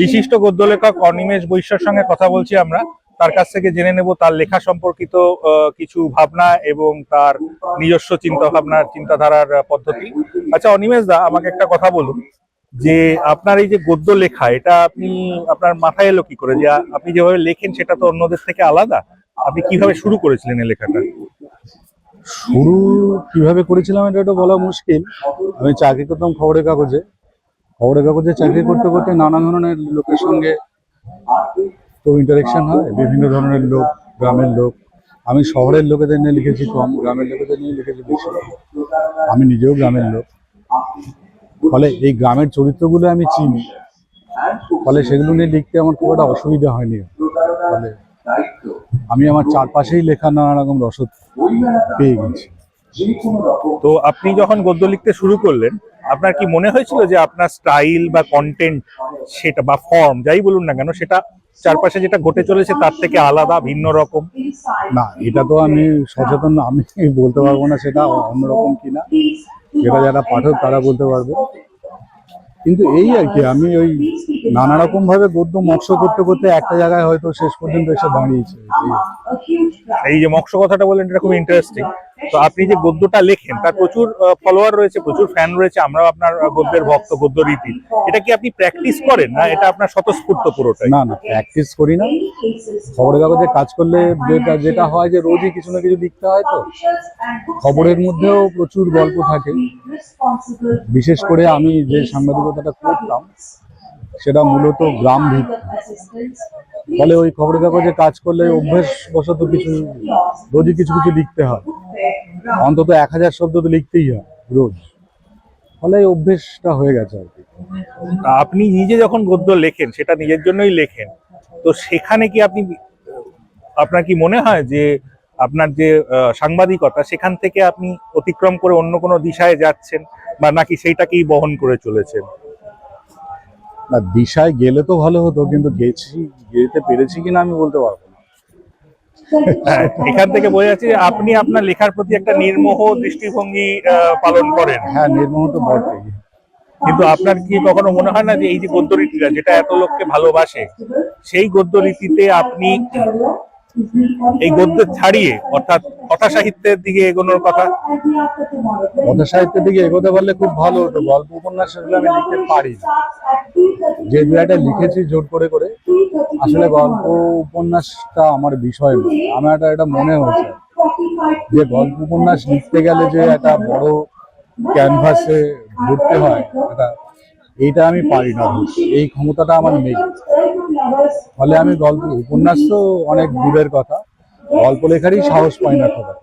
বিশিষ্ট গদ্য লেখক অনিমেষ বৈশ্যর সঙ্গে কথা বলছি আমরা। তার কাছ থেকে জেনে নেব তার লেখা সম্পর্কিত কিছু ভাবনা এবং তার নিজস্ব চিন্তা ভাবনার চিন্তাধারার পদ্ধতি। আচ্ছা অনিমেষ দা, আমাকে একটা কথা বলুন। যে আপনার এই যে গদ্য লেখা এটা আপনি, আপনার মাথায় এলো কি করে? যে আপনি যেভাবে লেখেন, সেটা তো অন্যদের থেকে আলাদা। আপনি কীভাবে শুরু করেছিলেন এই লেখাটা? শুরু কীভাবে করেছিলাম, এটা একটু বলা মুশকিল। আমি চাকরি করতাম খবরের কাগজে। খবরের কাগজে চাকরি করতে করতে নানা ধরনের লোকের সঙ্গে তো ইন্টারেকশন হয় বিভিন্ন ধরনের লোক গ্রামের লোক। আমি শহরের লোকেদের নিয়ে লিখেছি কম গ্রামের লোকেদের নিয়ে লিখেছি বেশি। আমি নিজেও গ্রামের লোক। ফলে এই গ্রামের চরিত্রগুলো আমি চিনি। ফলে সেগুলো নিয়ে লিখতে আমার খুব একটা অসুবিধা হয়নি। ফলে আমি আমার চারপাশেই লেখা নানা রকম রসদ পেয়ে গেছি। তো আপনি যখন গদ্য লিখতে শুরু করলেন আপনার কি মনে হয়েছিল যে আপনার স্টাইল বা কন্টেন্ট সেটা বা ফর্ম যাই বলুন না কেন সেটা চারপাশে যেটা ঘটে চলেছে তার থেকে আলাদা ভিন্ন রকম? না এটা তো আমি সচেতন আমি বলতে পারব না সেটা অন্যরকম কিনা। যেটা যারা পাঠক তারা বলতে পারবে। কিন্তু এই আর কি আমি ওই নানা রকম ভাবে গদ্য মৎস্য করতে করতে একটা জায়গায় হয়তো শেষ পর্যন্ত এসে দাঁড়িয়েছে। এই। এই যে মৎস্য কথাটা বললেন এটা খুব ইন্টারেস্টিং তো আপনি যে গদ্যটা লেখেন তার প্রচুর ফলোয়ার রয়েছে প্রচুর ফ্যান রয়েছে আমরাও আপনার গদ্যের ভক্ত গদ্য রীতি। এটা কি আপনি প্র্যাকটিস করেন না এটা আপনার স্বতঃস্ফূর্ত পুরোটা না না প্র্যাকটিস করি না। খবরের কাগজে কাজ করলে যেটা যেটা হয় যে রোজই কিছু না কিছু লিখতে হয় তো। খবরের মধ্যেও প্রচুর গল্প থাকে। বিশেষ করে আমি যে সাংবাদিকতাটা করতাম সেটা মূলত গ্রাম ভিত্তিক ফলে ওই খবরের কাগজে কাজ করলে অভ্যেস বশত কিছু রোজই কিছু কিছু লিখতে হয়। অন্তত এক হাজার শব্দ তো লিখতেই হয় রোজ। ফলে অভ্যেসটা হয়ে গেছে আর কি। আপনি নিজে যখন গদ্য লেখেন সেটা নিজের জন্যই লেখেন? তো সেখানে কি আপনি আপনার কি মনে হয় যে আপনার যে সাংবাদিকতা সেখান থেকে আপনি অতিক্রম করে অন্য কোনো দিশায় যাচ্ছেন বা নাকি সেইটাকেই বহন করে চলেছেন? না দিশায় গেলে তো ভালো হতো কিন্তু গেছি যেতে পেরেছি কিনা আমি বলতে পারব না। হ্যাঁ, এখান থেকে বোঝা যাচ্ছে যে আপনি আপনার লেখার প্রতি একটা নির্মোহ দৃষ্টিভঙ্গি পালন করেন। হ্যাঁ নির্মোহ তো বটেই। কিন্তু আপনার কি কখনো মনে হয় না যে এই যে গদ্য রীতিটা যেটা এত লোককে ভালোবাসে সেই গদ্য রীতিতে আপনি এই গদ্য ছাড়িয়ে অর্থাৎ কথা সাহিত্যের দিকে এগোনোর কথা কথা সাহিত্যের দিকে এগোতে পারলে খুব ভালো হতো গল্প উপন্যাস সেগুলো আমি লিখতে পারি যে দু লিখেছি জোর করে করে আসলে গল্প উপন্যাসটা আমার বিষয় নয় আমার একটা এটা মনে হয়েছে যে গল্প উপন্যাস লিখতে গেলে যে একটা বড় ক্যানভাসে ঘুরতে হয়, এটা, এইটা আমি পারি না। এই ক্ষমতাটা আমার নেই। ফলে আমি গল্প, উপন্যাস তো অনেক দূরের কথা। গল্প লেখারই সাহস পাই না একটা।